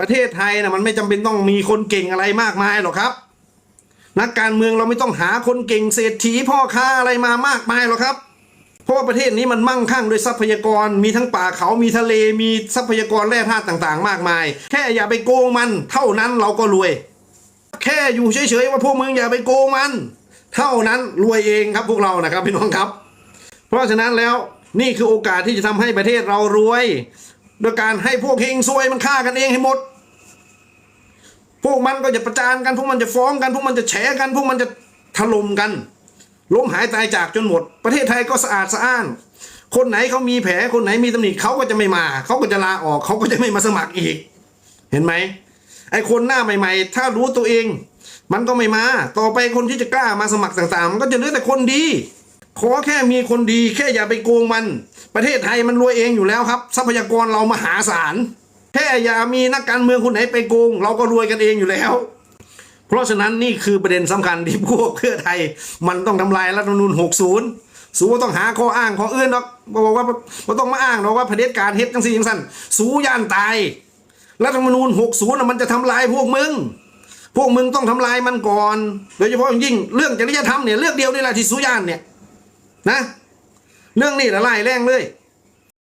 ประเทศไทยนะมันไม่จำเป็นต้องมีคนเก่งอะไรมากมายหรอกครับ นักการเมืองเราไม่ต้องหาคนเก่งเศรษฐีพ่อค้าอะไรมามากมายหรอกครับ เพราะว่าประเทศนี้มันมั่งคั่งด้วยทรัพยากร มีทั้งป่าเขามีทะเลมีทรัพยากรแร่ธาตุต่างๆ มากมาย แค่อย่าไปโกงมัน เท่านั้นเราก็รวย แค่อยู่เฉยๆว่าพวกมึงอย่าไปโกงมัน เท่านั้นรวยเองครับพวกเรานะครับพี่น้องครับ เพราะฉะนั้นแล้วนี่คือโอกาสที่จะทำให้ประเทศเรารวย โดยการให้พวกเฮงซวยมันฆ่ากันเองให้หมด พวกมันก็จะประจานกันพวกมันจะฟ้องกัน พวกมันจะแฉกัน พวกมันจะถล่มกันล้มหายตายจากจนหมด ประเทศไทยก็สะอาดสะอ้าน คนไหนเขามีแผลคนไหนมีตำหนิเขาก็จะไม่มาเขาก็จะลาออกเขาก็จะไม่มาสมัครอีก เห็นไหมไอ้คนหน้าใหม่ ๆ ถ้ารู้ตัวเอง มันก็ไม่มา ต่อไปคนที่จะกล้ามาสมัครต่างๆ มันก็จะเหลือแต่คนดี ขอแค่มีคนดีแค่อย่าไปโกงมัน ประเทศไทยมันรวยเองอยู่แล้วครับ ทรัพยากรเรามหาศาลแค่อย่ามีนักการเมืองคนไหนไปโกง เราก็รวยกันเองอยู่แล้ว เพราะฉะนั้นนี่คือประเด็นสำคัญที่พวกเพื่อไทย มันต้องทำลายรัฐธรรมนูญ60 สูว่าต้องหาข้ออ้างข้ออื่นหรอกบอกว่าว่าต้องมาอ้างหรอกว่าเผด็จการเฮ็ดจังสี่จังสั้นสูย่านตายรัฐธรรมนูญ60น่ะมันจะทำลายพวกมึงพวกมึงต้องทำลายมันก่อน โดยเฉพาะอย่างยิ่งเรื่องจริยธรรมเนี่ยเรื่องเดียวนี่แหละที่สูย่านเนี่ย นะ เรื่องนี้ละลายแรงเลย